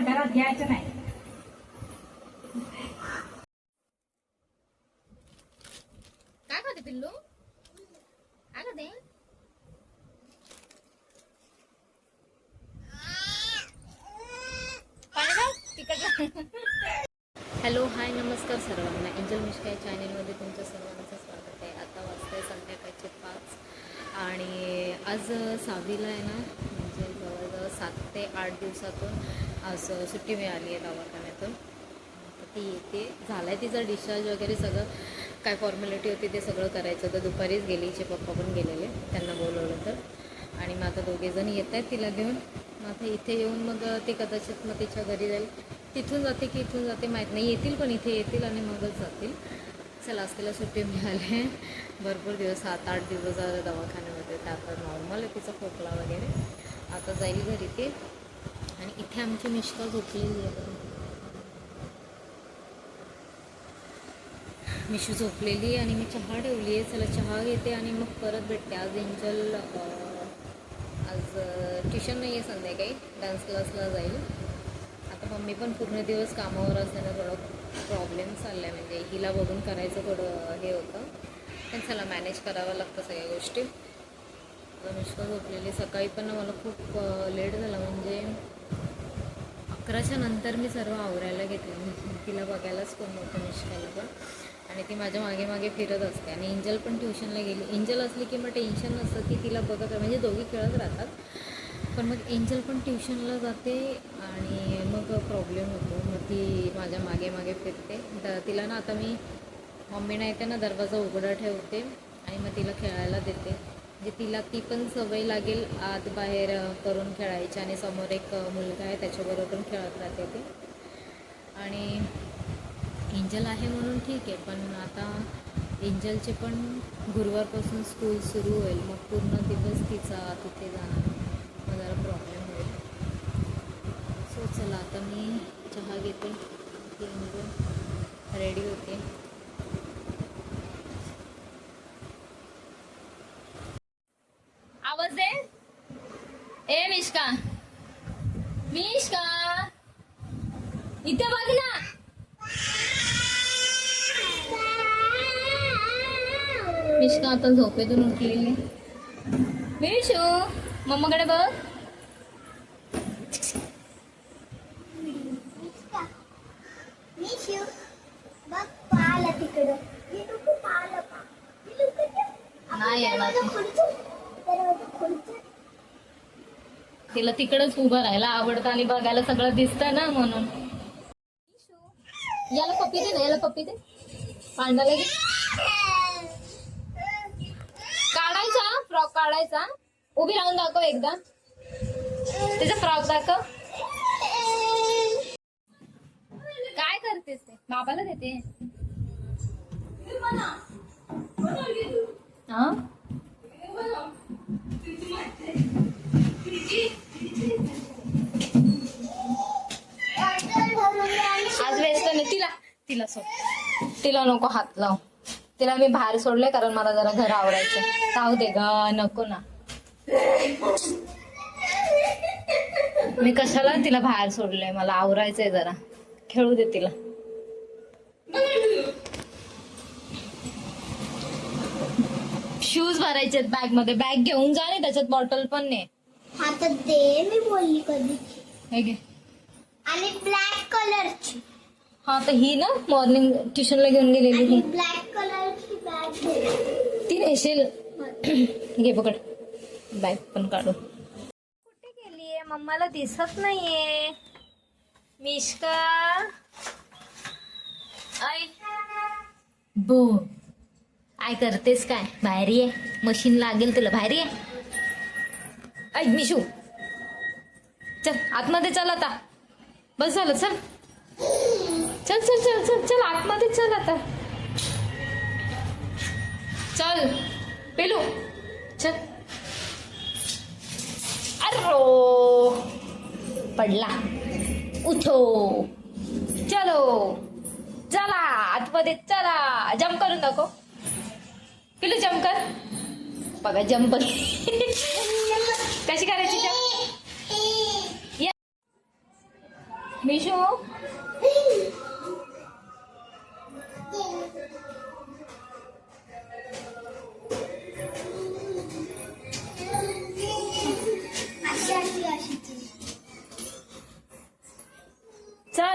घरात घ्यायचं नाही. काय खाते पिल्लू? काय खाते हॅलो हाय नमस्कार सर्वांना. एंजल मिश्का या चॅनेलमध्ये तुमच्या सर्वांचं स्वागत आहे. आता वाजता आहे संध्याकाळचे पाच आणि आज सहावीला आहे ना म्हणजे जवळजवळ सात ते आठ दिवसातून आज सुट्टी मिळाली आहे दवाखान्यातून. तर ती येते. झालं आहे तिचं डिस्चार्ज वगैरे सगळं. काय फॉर्मॅलिटी होती ते सगळं करायचं. तर दुपारीच गेली. हिचे पप्पा पण गेलेले. त्यांना बोलवलं तर. आणि मग आता दोघेजण येत आहेत तिला घेऊन. मग आता इथे येऊन मग ते कदाचित मग तिच्या घरी जाईल. तिथून जाते की इथून जाते माहीत नाही. येतील पण इथे येतील आणि मगच जातील. चला आज तिला सुट्टी मिळाली. आहे भरपूर दिवस सात आठ दिवस झालं दवाखान्यामध्ये. तर आता नॉर्मल आहे तिचा खोकला वगैरे. आता जाईल घरी ते. इथे आमची मिश्का झोपलेली आहे मिशू झोपलेली आहे आणि मी चहा ठेवली आहे. चला चहा घेते आणि मग परत भेटते. आज एंजल आज ट्युशन नाही आहे संध्याकाळी. डान्स क्लासला जाईल. आता मम्मी पण पूर्ण दिवस कामावर असल्यानं थोडं प्रॉब्लेम चालला आहे म्हणजे हिला बघून करायचं थोडं हे होतं. पण चला मॅनेज करावं लागतं सगळ्या गोष्टी. मिश्का झोपलेली. सकाळी पण मला खूप लेट झाला. म्हणजे अकराच्या नंतर मी सर्व आवरायला घेतलं. तिला बघायलाच कोण नव्हतं निष्काला पण. आणि ती माझ्या मागे मागे फिरत असते. आणि इंजल पण ट्युशनला गेली. इंजल असली की मग टेन्शन नसतं की तिला बघत म्हणजे दोघी खेळत राहतात. पण मग एंजल पण ट्युशनला जाते आणि मग प्रॉब्लेम होतो. मग ती माझ्या मागे मागे फिरते. तर तिला ना आता मी मम्मी नाही येते ना दरवाजा उघडा ठेवते आणि मग तिला खेळायला देते. म्हणजे तिला ती पण सवय लागेल आत बाहेर करून खेळायची आणि समोर एक मुलगा आहे त्याच्याबरोबर पण खेळत राहते ती. आणि एंजल आहे म्हणून ठीक आहे पण आता एंजलचे पण गुरुवारपासून स्कूल सुरू होईल मग पूर्ण दिवस तिचा तिथे जाणार. मग जरा प्रॉब्लेम होईल. सो चला आता मी चहा घेते रेडी होते आवाज दे ए मिष्का मिष्का इथे बघ ना. मिष्का आता झोपेतून उठलेली. मिशू मम्माकडे बघ. तिला तिकडेच उभं राहायला आवडतं आणि बघायला सगळं दिसतं ना म्हणून. पप्पी दे ना याला पप्पी दे. पांडाला घे काढायचा फ्रॉक काढायचा. उभी राहून दाखव एकदा. त्याचा फ्रॉक दाखव. काय करतेस ते? बाबाला देते. हा? तिला सोड. तिला नको हात लाव. तिला मी बाहेर सोडले कारण मला जरा घर आवरायचं जाऊ दे ग नको ना. मी कशाला तिला बाहेर सोडलंय? मला आवरायचंय जरा. खेळू दे तिला. शूज भरायचे बॅगमध्ये. बॅग घेऊन जा आणि त्याच्यात बॉटल पण नाही आता दे मी बोलली कधी. आणि ब्लॅक कलरची हा तर ही ना मॉर्निंग ट्युशनला घेऊन गेलेली ही. ब्लॅक कलरची बॅग दे ती नेशील? घे पकड. बॅग पण काढू. कुठे गेलीये? मम्माला दिसत नाहीये. मिष्का आय बो. काय करतेस काय? बाहेर ये मशीन लागेल तुला. बाहेर ये ऐ मिशू. चल आतमध्ये चल आता. बस झालं चल. चल चल चल चल चल आतमध्ये चल आता. चल पेलू चल. अरो पडला. उठो. चलो. चला आतमध्ये चला. जम्प करून नको पिलू जम्प कर. बघा जम्प कशी करायची जम्प मिशो.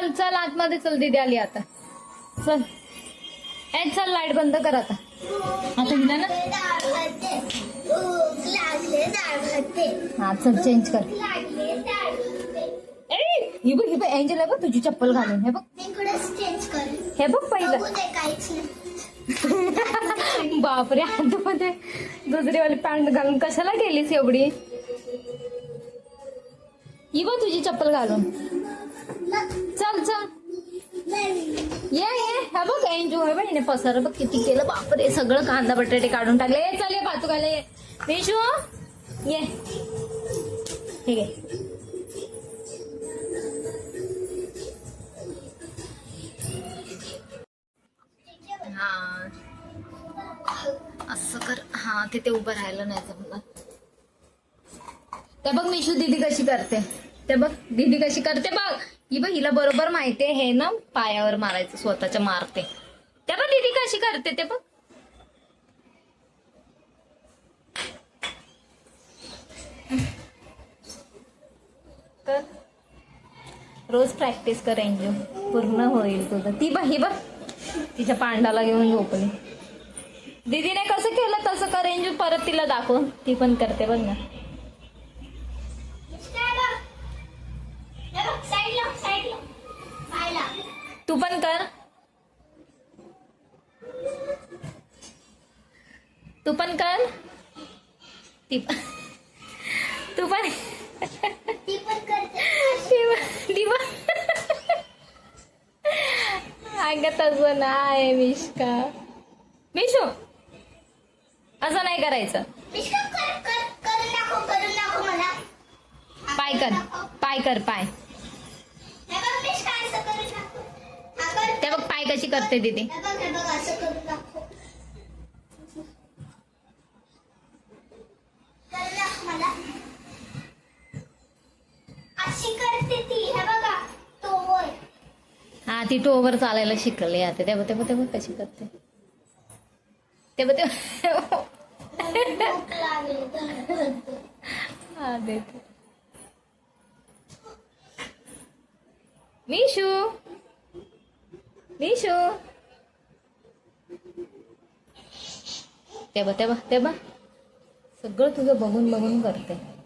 चल चल आतमध्ये चल दीदी आली आता. चल. ए चल लाइट बंद कर आता. आता हिला ना? हा चल चेंज कर. लागले ही बघ ही बघ एंजल आहे बघ तुझी चप्पल घालून. हे बघ. हे बघ पहिलं. बापरे आतमध्ये. दुसरीवाली पॅन्ट घालून कशाला गेलीस एवढी? ही बघ तुझी चप्पल घालून. चल चल. ये ये. हा बघ एन्जॉय हे बघ पसार बघ किती केलं. बापरे सगळं कांदा बटाटे काढून टाकले. ये चल ये भातू खायला ये विशू ये. ठीक आहे हा. असं कर. हा तिथे उभं राहायला नाही जमणार. ते बघ मिशू दीदी कशी करते. ते बघ दीदी कशी करते बघ. ही बघ हिला बरोबर माहितीये हे ना पायावर मारायचं स्वतःच्या मारते. त्या पण दीदी कशी करते ते बघ. कर रोज प्रॅक्टिस कर एन्जो पूर्ण होईल तुझं. ती बघ ही बघ. तिच्या पांडाला घेऊन झोपली. दीदीने कसं केलं तसं कर एन्जो परत तिला दाखव. ती पण करते बघ ना. तू पण कर. तू पण कर. ती पण तू अगं तसं नाही मिष्का मिशू असं नाही करायचं. मिश्का पाय कर पाय कर पाय. बघ ते बघ पाय कशी करते तिथे हा ती टोवर चालायला शिकले आता. तेव्हा तेव्हा तेव्हा कशी करते. तेव्हा तेव्हा भूक लागली तर हा देते मिशू मिशू तेव्हा तेव्हा तेव्हा सगळं तुझं बघून बघून करते.